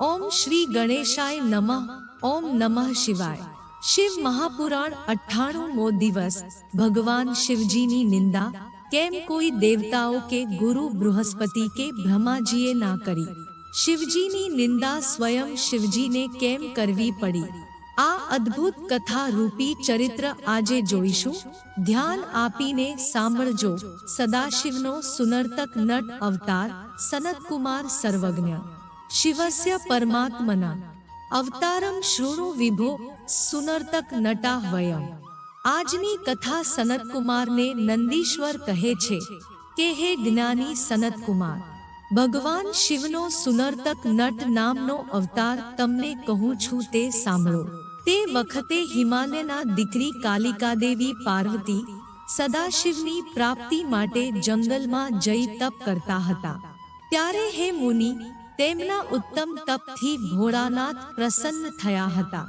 ઓમ શ્રી ગણેશાય નમઃ, ઓમ નમઃ શિવાય. શિવ મહાપુરાણ અઠ્ઠાણું દિવસ. ભગવાન શિવજીની નિંદા. કેમ કોઈ દેવતાઓ કે ગુરુ બૃહસ્પતિ કે બ્રહ્માજીએ ના કરી? શિવજીની નિંદા સ્વયં શિવજીને કેમ કરવી પડી? આ અદ્ભુત કથા રૂપી ચરિત્ર આજે જોઈશું. ધ્યાન આપીને સાંભળજો. સદાશિવનો સુનર્તક નટ અવતાર, સનતકુમાર સર્વજ્ઞ. શિવસ્ય પરમાત્મના. અવતારમ શૃણુ વિભો સુનર્તક નટા વયમ. આજની કથા સનતકુમારને નંદીશ્વર કહે છે કે, હે જ્ઞાની સનતકુમાર, ભગવાન શિવનો સુનર્તક નટ નામનો અવતાર તમને કહું છું તે સાંભળો. તે વખતે હિમાલયના દીકરી કાલિકા દેવી પાર્વતી સદાશિવની પ્રાપ્તિ માટે જંગલમાં જઈ તપ કરતા હતા. ત્યારે હે મુનિ તેમના ઉત્તમ તપથી ભોળાનાથ પ્રસન્ન થયા હતા.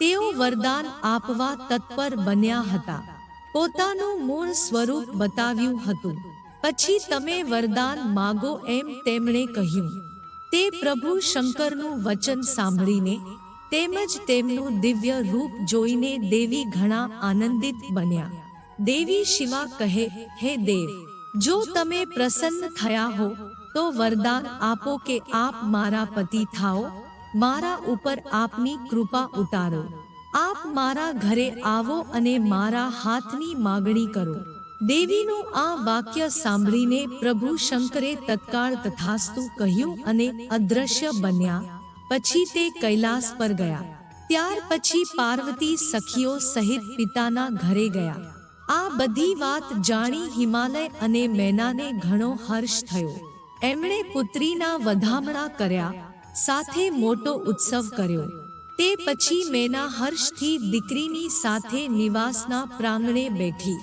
તેઓ વરદાન આપવા તત્પર બન્યા હતા. પોતાનું મૂળ સ્વરૂપ બતાવ્યું હતું. પછી તમે વરદાન માગો એમ તેમણે કહ્યું. તે પ્રભુ શંકરનું વચન સાંભળીને તેમજ તેમનું દિવ્ય રૂપ જોઈને દેવી ઘણા આનંદિત બન્યા. દેવી શિવા કહે, હે દેવ, જો તમે પ્રસન્ન થયા હો તો વરદાન આપો કે આપ મારા પતિ થાઓ. મારા ઉપર આપની કૃપા ઉતારો. આપ મારા ઘરે આવો અને મારા હાથની માગણી કરો. દેવીનું આ વાક્ય સાંભળીને પ્રભુ શંકરે તત્કાળ તથાસ્તુ કહ્યું અને અદ્રશ્ય બન્યા. પછી તે કૈલાસ પર ગયા. ત્યાર પછી પાર્વતી સખીઓ સહિત પિતાના ઘરે ગયા. આ બધી વાત જાણી હિમાલય અને મેનાને ઘણો હર્ષ થયો. એમણે પુત્રીના વધામણા કર્યા, સાથે મોટો ઉત્સવ કર્યો. તે પછી મેના હર્ષથી દીકરીની સાથે નિવાસના પ્રાંગણે બેઠી.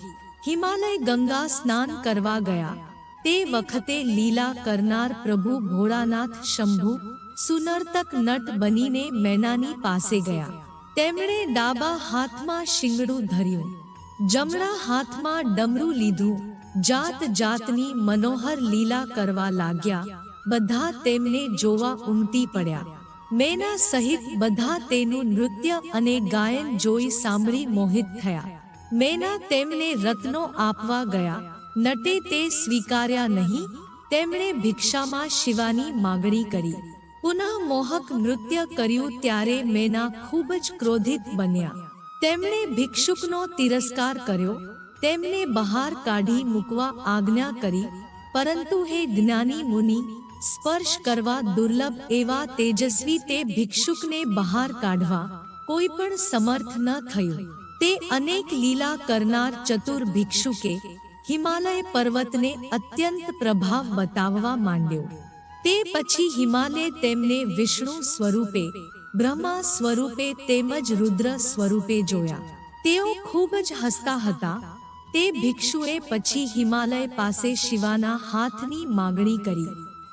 હિમાલય ગંગા સ્નાન કરવા ગયા. તે વખતે લીલા કરનાર પ્રભુ ભોળાનાથ શંભુ, સુનર્તક નટ બનીને મેનાની પાસે ગયા. તેમણે ડાબા હાથમાં શિંગડું ધર્યું. જમણા હાથમાં ડમરું લીધું. જાત જાતની મનોહર લીલા કરવા લાગ્યા. બધા તેમને જોવા ઉમટી પડ્યા. મેના સહિત બધા તેનું નૃત્ય અને ગાયન જોઈ સાંભળી મોહિત થયા. મેના તેમને રત્નો આપવા ગયા. નટે તે સ્વીકાર્યા નહીં. તેમણે ભિક્ષામાં શિવાની માગણી કરી. પુનઃ મોહક નૃત્ય કર્યું ત્યારે મેના ખૂબ જ ક્રોધિત બન્યા. તેમણે ભિક્ષુકનો તિરસ્કાર કર્યો. તેમને બહાર કાઢી મૂકવા આજ્ઞા કરી, પરંતુ હે જ્ઞાની મુનિ, સ્પર્શ કરવા દુર્લભ એવા તેજસ્વી તે ભિક્ષુકને બહાર કાઢવા કોઈ પણ સમર્થ ન થયું. તે અનેક લીલા કરનાર ચતુર ભિક્ષુકે હિમાલય પર્વતને અત્યંત પ્રભાવ બતાવવા માંડ્યો. તે પછી હિમાલય તેમને વિષ્ણુ સ્વરૂપે, બ્રહ્મા સ્વરૂપે તેમજ રુદ્ર સ્વરૂપે જોયા. તેઓ ખૂબ જ હસતા હતા તે ભિક્ષુએ પછી હિમાલય પાસે શિવાના હાથની માગણી કરી.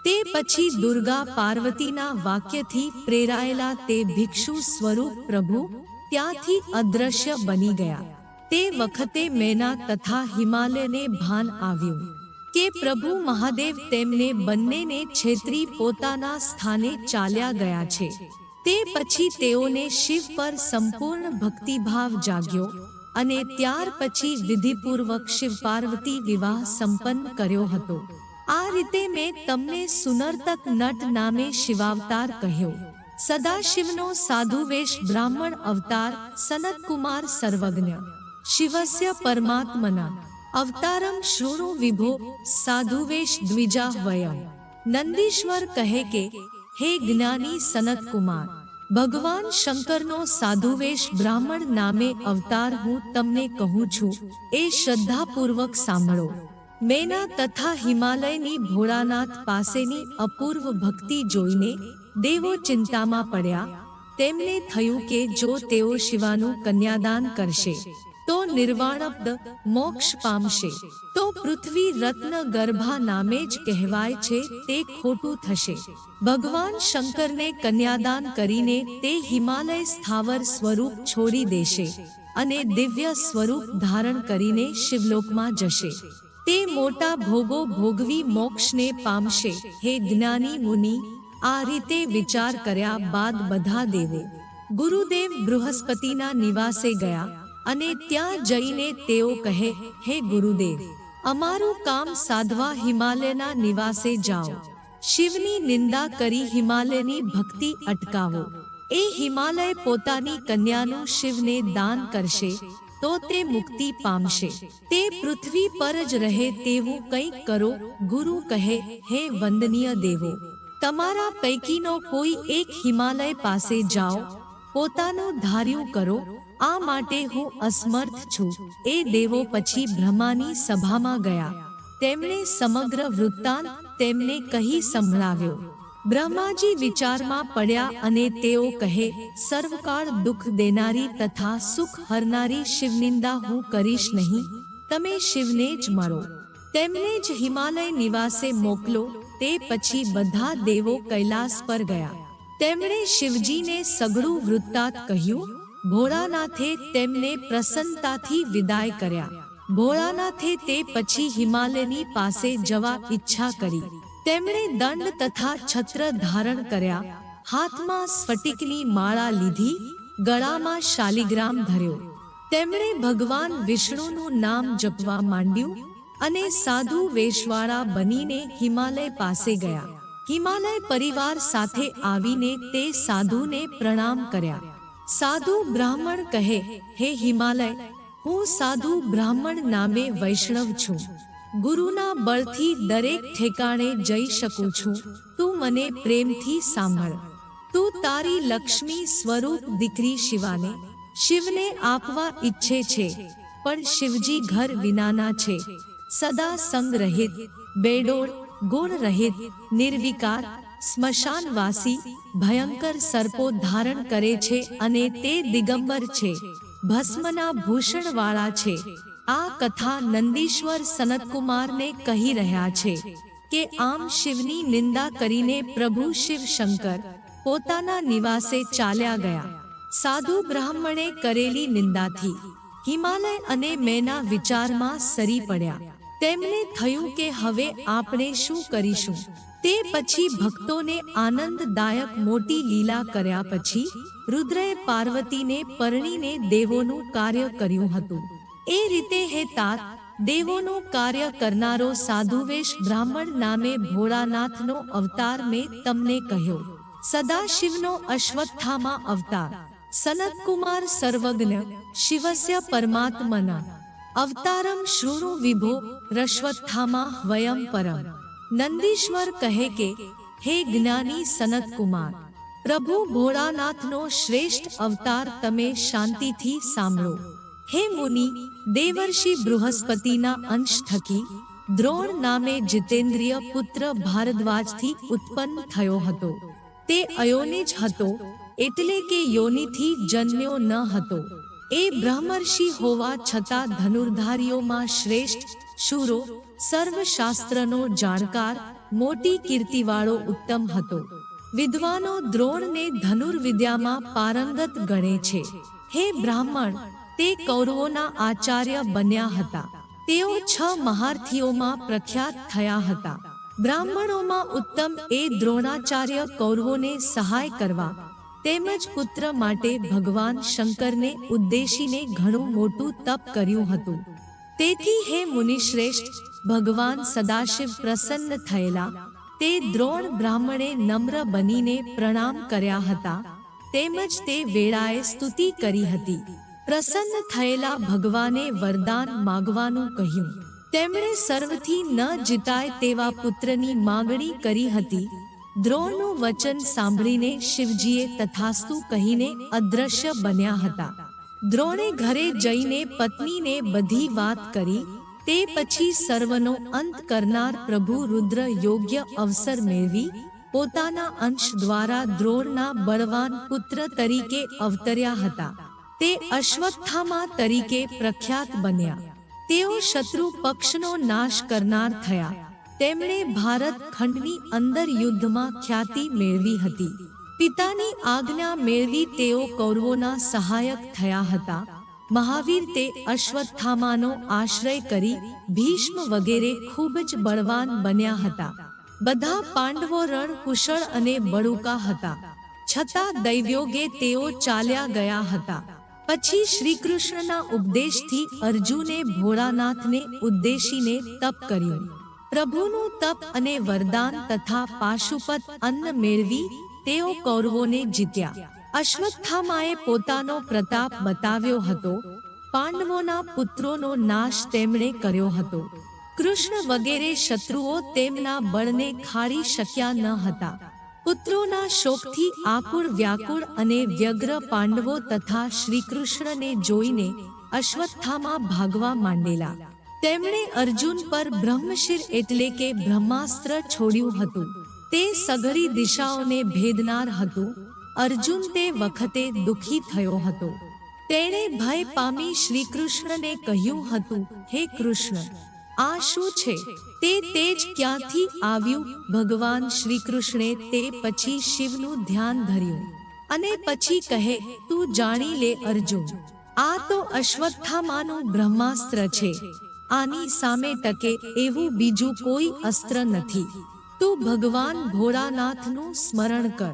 તે પછી દુર્ગા પાર્વતીના વાક્યથી પ્રેરાયેલા તે ભિક્ષુ સ્વરૂપ પ્રભુ ત્યાંથી અદ્રશ્ય બની ગયા. તે વખતે મેના તથા હિમાલયને ભાન આવ્યું કે પ્રભુ મહાદેવ તેમને બંનેને છેતરી પોતાના સ્થાને ચાલ્યા ગયા છે. તે પછી તેઓને શિવ પર સંપૂર્ણ ભક્તિભાવ જાગ્યો. અને ત્યાર પછી વિધિપૂર્વક શિવ પાર્વતી વિવાહ સંપન્ન કર્યો હતો. આ રીતે મેં તમને સુનર્તક નટ નામે શિવાવતાર કહ્યો. સદાશિવનો સાધુવેશ બ્રાહ્મણ અવતાર સનતકુમાર સર્વજ્ઞ. શિવસ્ય પરમાત્મના. અવતારમ શૃણુ વિભો સાધુવેશ દ્વિજા વયમ. નંદીશ્વર કહે કે, હે જ્ઞાની સનતકુમાર ભગવાન શંકરનો સાધુવેશ બ્રાહ્મણ નામે અવતાર હું તમને કહું છું, એ શ્રદ્ધાપૂર્વક સાંભળો. મેના તથા હિમાલયની ભોળાનાથ પાસેની અપૂર્વ ભક્તિ જોઈને દેવો ચિંતામાં પડ્યા. તેમને થયું કે જો તેઓ શિવાનું કન્યાદાન કરશે તો નિર્વાણબ્દ મોક્ષ પામશે. તો પૃથ્વી રત્ન ગર્ભા નામે જ કહેવાય છે, તે ખોટું થશે. ભગવાન શંકરને કન્યાદાન કરીને તે હિમાલય સ્થાવર સ્વરૂપ છોડી દેશે અને દિવ્ય સ્વરૂપ ધારણ કરીને શિવલોકમાં જશે. તે મોટા ભોગો ભોગવી મોક્ષને પામશે. હે જ્ઞાની મુનિ, આ રીતે વિચાર કર્યા બાદ બધા દેવો ગુરુદેવ બૃહસ્પતિના નિવાસે ગયા. અને ત્યાં જઈને તેઓ કહે, હે ગુરુદેવ, અમારું કામ સાધવા હિમાલયના નિવાસે જાઓ. શિવની નિંદા કરી હિમાલયની ભક્તિ અટકાવો. એ હિમાલય પોતાની કન્યાનું શિવને દાન કરશે, તો તે મુક્તિ પામશે. તે પૃથ્વી પર જ રહે તેવું કંઈક કરો, ગુરુ કહે, હે વંદનીય દેવો, તમારા પૈકીનો કોઈ એક હિમાલય પાસે જાઓ. પોતાનું ધાર્યું કરો આ માટે હું અસમર્થ છું. એ દેવો પછી બ્રહ્માની સભામાં ગયા. તેમણે સમગ્ર વૃત્તાંત તેમને કહી સંભળાવ્યો. બ્રહ્માજી વિચારમાં પડ્યા અને તેઓ કહે, સર્વકાળ દુઃખ દેનારી તથા સુખ હરનારી શિવનિંદા હું કરીશ નહીં. તમે શિવને જ મળો. તેમને જ હિમાલય નિવાસે મોકલો. તે પછી બધા દેવો કૈલાસ પર ગયા. તેમણે શિવજીને સઘળું વૃત્તાંત કહ્યું ભોળાનાથે તેમને પ્રસન્નતાથી વિદાય કર્યા. ભોળાનાથે તે પછી હિમાલયની પાસે જવા ઈચ્છા કરી. તેમણે દંડ તથા છત્ર ધારણ કર્યા. હાથમાં સ્ફટિકની માળા લીધી, ગળામાં શાલિગ્રામ ધર્યો. તેમણે ભગવાન વિષ્ણુનું નામ જપવા માંડ્યું અને સાધુ વેશવાળા બનીને હિમાલય પાસે ગયા. હિમાલય પરિવાર સાથે આવીને તે સાધુને પ્રણામ કર્યા. સાધુ બ્રાહ્મણ કહે, હે હિમાલય, હું સાધુ બ્રાહ્મણ નામે વૈષ્ણવ છું. ગુરુના બળથી દરેક ઠેકાણે જઈ શકું છું. તું મને પ્રેમથી સાંભળ. તું તારી લક્ષ્મી સ્વરૂપ દીકરી શિવાને. શિવને આપવા ઈચ્છે છે, પણ શિવજી ઘર વિનાના છે. સદા સંગ રહિત, બેડોળ, ગુણ રહિત, નિર્વિકાર સ્મશાનવાસી ભયંકર સર્પો ધારણ કરે છે અને તે દિગંબર છે, ભસ્મના ભૂષણવાળા છે. આ કથા નંદીશ્વર સનતકુમારને કહી રહ્યા છે કે આમ શિવની નિંદા કરીને પ્રભુ શિવ શંકર પોતાના નિવાસે ચાલ્યા ગયા. સાધુ બ્રાહ્મણે કરેલી નિંદાથી હિમાલય અને મેના વિચારમાં સરી પડ્યા. તેમને થયું કે હવે આપણે શું કરીશું? તે પછી ભક્તોને આનંદદાયક મોટી લીલા કર્યા પછી રુદ્રએ પાર્વતીને પરણીને દેવોનું કાર્ય કર્યું હતું. એ રીતે હે તાત, દેવોનું કાર્ય કરનારો સાધુવેશ બ્રાહ્મણ નામે ભોળાનાથનો અવતાર મેં તમને કહ્યો. સદાશિવનો અશ્વત્થામાં અવતાર. સનતકુમાર સર્વજ્ઞ, શિવસ્ય પરમાત્મના. અવતારમ શૃણુ વિભો, રશ્વત્થામાં વયમ પરમ. નંદીશ્વર કહે કે, હે જ્ઞાની સનતકુમાર પ્રભુ ભોળાનાથનો શ્રેષ્ઠ અવતાર તમે શાંતિથી સાંભળો. હે મુનિ, દેવર્ષિ બૃહસ્પતિના અંશ થકી, દ્રોણ નામે જીતેન્દ્રિય પુત્ર ભારદ્વાજથી ઉત્પન્ન થયો હતો. તે અયોનિજ હતો, એટલે કે યોનિથી જન્મ્યો ન હતો. એ બ્રહ્મર્ષિ હોવા છતાં ધનુર્ધારીઓમાં શ્રેષ્ઠ, શૂરો સર્વશાસ્ત્રનો જાણકાર, મોટી કીર્તિવાળો ઉત્તમ હતો. વિદ્વાનો દ્રોણને ધનુર્વિદ્યામાં પારંગત ગણે છે. હે બ્રાહ્મણ, તે કૌરવોના આચાર્ય બન્યા હતા. તેઓ છ મહારથીઓમાં પ્રખ્યાત થયા હતા. બ્રાહ્મણોમાં ઉત્તમ એ દ્રોણાચાર્ય કૌરવોને સહાય કરવા, તેમજ પુત્ર માટે ભગવાન શંકરને ઉદ્દેશીને ઘણું મોટું તપ કર્યું હતું. તેથી હે મુનિશ્રેષ્ઠ, ભગવાન સદાશિવ પ્રસન્ન થયેલા. તે દ્રોણ બ્રાહ્મણે નમ્ર બનીને પ્રણામ કર્યા હતા. તેમજ તે વેળાએ સ્તુતિ કરી હતી. પ્રસન્ન થયેલા ભગવાને વરદાન માગવાનું કહ્યું. તેમણે સર્વથી ન જીતાય તેવા પુત્રની માગણી કરી હતી. દ્રોણનું વચન સાંભળીને શિવજીએ તથાસ્તુ કહીને અદ્રશ્ય બન્યા હતા. દ્રોણે ઘરે જઈને પત્નીને બધી વાત કરી, તે પછી સર્વનો અંત કરનાર પ્રભુ રુદ્ર યોગ્ય અવસર મેળવી, પોતાના અંશ દ્વારા દ્રોણના બળવાન પુત્ર તરીકે અવતર્યા હતા. તે અશ્વત્થામા તરીકે પ્રખ્યાત બન્યા. તેઓ શત્રુ પક્ષનો નાશ કરનાર થયા. તેમણે ભારત ખંડની અંદર યુદ્ધમાં ખ્યાતિ મેળવી હતી. પિતાની આજ્ઞા મેળવી તેઓ કૌરવોના સહાયક થયા હતા. મહાવીર તે અશ્વત્થામાનો આશ્રય કરી ભીષ્મ વગેરે ખૂબ જ બળવાન બન્યા હતા. બધા પાંડવો રણ કુશળ અને બળુકા હતા. છતાં દૈવ્યોગે તેઓ ચાલ્યા ગયા હતા. પછી શ્રી કૃષ્ણના ઉપદેશથી અર્જુને ભોળાનાથને ઉદ્દેશીને તપ કર્યું. પ્રભુનું તપ અને વરદાન તથા પાશુપત અન્ન મેળવી તેઓ કૌરવોને જીત્યા. અશ્વત્થામાએ પોતાનો પ્રતાપ બતાવ્યો હતો. પાંડવોના પુત્રોનો નાશ તેમણે કર્યો હતો. કૃષ્ણ વગેરે શત્રુઓ તેમના બળને ખાડી શક્યા ન હતા. પુત્રોના શોકથી આકુળ વ્યાકુળ અને વ્યગ્ર પાંડવો તથા શ્રીકૃષ્ણને જોઈને અશ્વત્થામાં ભાગવા માંડેલા. તેમણે અર્જુન પર બ્રહ્મશિર એટલે કે બ્રહ્માસ્ત્ર છોડ્યું હતું. તે સઘરી દિશાઓને ભેદનાર હતું. અર્જુન તે વખતે દુઃખી થયો હતો. તેણે ભય પામી શ્રી કૃષ્ણને કહ્યું હતું, હે કૃષ્ણ, આ શું છે? તે તેજ ક્યાંથી આવ્યું? ભગવાન શ્રી કૃષ્ણે તે પછી શિવનું ધ્યાન ધર્યું અને પછી કહે, તું જાણી લે અર્જુન, આ તો અશ્વત્થામાનું બ્રહ્માસ્ત્ર છે. આની સામે ટકે એવું બીજું કોઈ અસ્ત્ર નથી. તું ભગવાન ભોળાનાથનું સ્મરણ કર.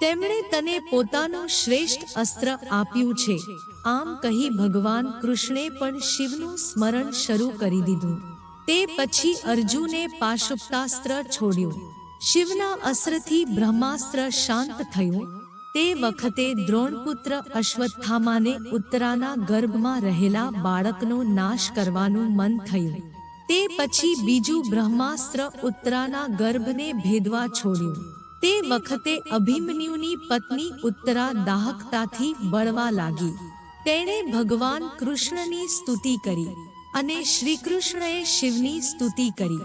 તેમણે તને પોતાનું શ્રેષ્ઠ અસ્ત્ર આપ્યું છે. આમ કહી ભગવાન કૃષ્ણે પણ શિવનું સ્મરણ શરૂ કરી દીધું. તે પછી અર્જુને પાશુપતાસ્ત્ર છોડ્યું. શિવના અસ્ત્રથી બ્રહ્માસ્ત્ર શાંત થયું. તે વખતે દ્રોણપુત્ર અશ્વત્થામાને ઉત્તરાના ગર્ભમાં રહેલા બાળકનો નાશ કરવાનું મન થયું. તે પછી બીજું બ્રહ્માસ્ત્ર ઉત્તરાના ગર્ભને ભેદવા છોડ્યું. તે વખતે અભિમન્યુની પત્ની ઉત્તરા દાહકતાથી બળવા લાગી. તેણે ભગવાન કૃષ્ણની સ્તુતિ કરી અને શ્રી કૃષ્ણએ શિવની સ્તુતિ કરી.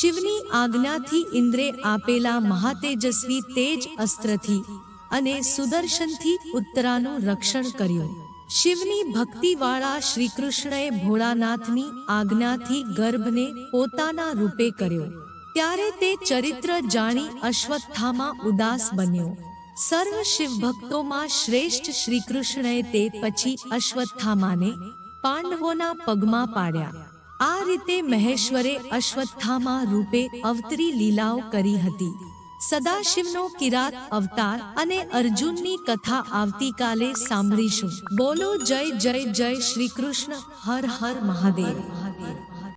શિવની આજ્ઞાથી ઇન્દ્રે આપેલા મહાતેજસ્વી તેજ અસ્ત્રથી અને સુદર્શનથી ઉત્તરાનું રક્ષણ કર્યું. શિવની ભક્તિવાળા શ્રી કૃષ્ણએ ભોળાનાથની આજ્ઞાથી ગર્ભને પોતાના રૂપે કર્યો. ત્યારે તે ચરિત્ર જાણી અશ્વત્થામાં ઉદાસ બન્યો. સર્વ શિવ ભક્તોમાં શ્રેષ્ઠ શ્રી કૃષ્ણએ તે પછી અશ્વત્થામાને પાંડવોના પગમાં પાડ્યા. આ રીતે મહેશ્વરે અશ્વત્થામા રૂપે અવતરી લીલાઓ કરી હતી. સદાશિવનો કિરાત અવતાર અને અર્જુનની કથા આવતીકાલે સાંભળીશું. બોલો જય જય જય શ્રી કૃષ્ણ. હર હર મહાદેવ.